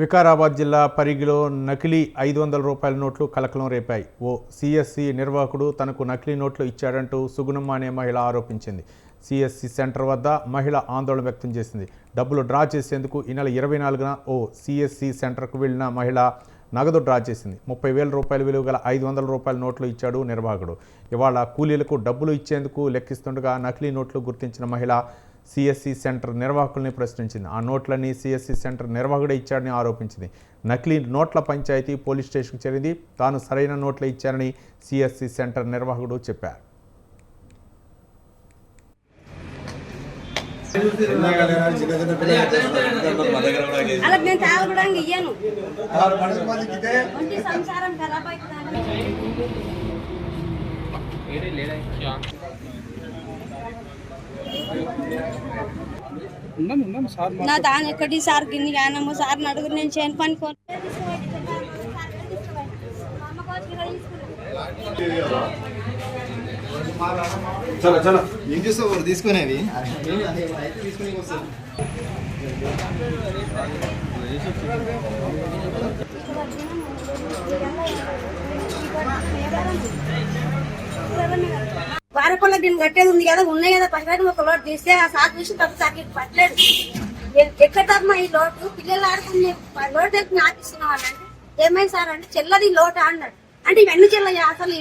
వికారాబాద్ జిల్లా పరిగిలో నకిలీ ఐదు వందల రూపాయల నోట్లు కలకలం రేపాయి. ఓ సిఎస్సి నిర్వాహకుడు తనకు నకిలీ నోట్లు ఇచ్చాడంటూ సుగుణమ్మ అనే మహిళ ఆరోపించింది. సిఎస్సి సెంటర్ వద్ద మహిళ ఆందోళన వ్యక్తం చేసింది. డబ్బులు డ్రా చేసేందుకు ఈ నెల ఇరవై నాలుగున ఓ సిఎస్సి సెంటర్కు వెళ్ళిన మహిళ నగదు డ్రా చేసింది. ముప్పై వేల రూపాయల విలువ గల ఐదు వందల రూపాయల నోట్లు ఇచ్చాడు నిర్వాహకుడు. ఇవాళ కూలీలకు డబ్బులు ఇచ్చేందుకు లెక్కిస్తుండగా నకిలీ నోట్లు గుర్తించిన మహిళ సిఎస్సి సెంటర్ నిర్వాహకుల్ని ప్రశ్నించింది. ఆ నోట్లని సిఎస్సి సెంటర్ నిర్వాహకుడే ఇచ్చాడని ఆరోపించింది. నకిలీ నోట్ల పంచాయతీ పోలీస్ స్టేషన్కు చేరింది. తాను సరైన నోట్లే ఇచ్చానని సిఎస్సి సెంటర్ నిర్వాహకుడు చెప్పారు. అలా నేను తాగడానికి ఇయ్యను. ఒంటి సంసారం ఖరాబ్ అవుతుందని ఉండండి ఉండండి సార్ నా దాని ఎక్కడి సార్ గిన్ని కానమ్మో సార్ అడుగు నేను చేయను పని చలో ఏం చేస్తావు? తీసుకునేవి తీసుకునే వారపల్ల దీన్ని కట్టేది ఉంది కదా ఉన్నాయి కదా పక్కన ఒక లోటు తీస్తే ఆ సార్ చూసి తప్ప సార్కి పట్టలేదు. ఎ- ఎక్కడమ్మా ఈ లోటు? పిల్లలు ఆడుకునే లోటు ఎక్కి నాకు ఇస్తున్నావు అని అంటే ఏమైంది సార్ అంటే చెల్లది లోటు అన్నాడు. అంటే ఇవన్నీ చెల్లయ్యా అసలు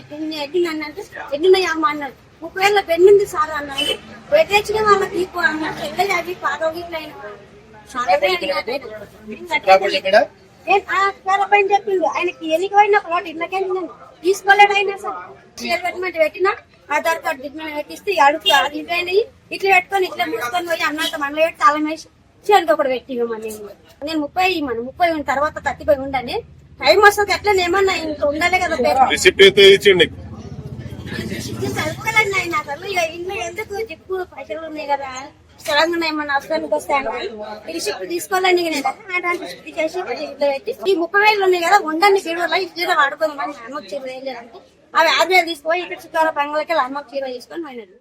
అని అంటే ఎడ్డినయ్యా అమ్మ అన్నాడు. ముప్పై ఏళ్ళ పెళ్ళింది సార్ అన్నాడు. పెట్టేసిన వాళ్ళకి తీపు అన్నాడు. చెల్లది అవి పాదోగిట్లయిన పైన చెప్పిండు. ఆయనకి ఎన్నిక పోయిన ఒక లోటు ఇళ్ళకెళ్ళిందని తీసుకోలేడైనా సరే. సార్ షేర్ పెట్టినా ఆధార్ కార్డు పెట్టిస్తే అడుగు అది ఇట్లా పెట్టుకొని ఇట్లా మూసుకొని పోయి అన్నంత మనలో పెట్టి తాళం వేసి చేనుకి ఒకటి పెట్టి ఇవ్వమని నేను. నేను ముప్పై ఇవ్వమను ముప్పై ఉన్న తర్వాత థర్టీ ఫైవ్ టైం వస్తుంది ఎట్లా ఏమన్నా ఇంకా ఉండాలి కదా పేరు. రిసిప్ట్ అయితే ఇచ్చిండి చదువుకోలేదు నాయన అసలు ఎందుకు పైసలు ఉన్నాయి కదా తెలంగాణ ఏమన్నా అవసరానికి వస్తాయని రిసిప్ట్ తీసుకోవాలని నేను అటువంటి చేసి ఇట్లా పెట్టి ఈ ముప్పై వేలు ఉన్నాయి కదా ఉండండి బీరువాలో ఇది చీర వాడుకుందామని అమ్మకు చీర వేయలేదంటే అవి ఆరు వేలు తీసుకొని ఇక్కడ చుట్టాల పంగలకి అమ్మకు చీర తీసుకొని పోయినాడు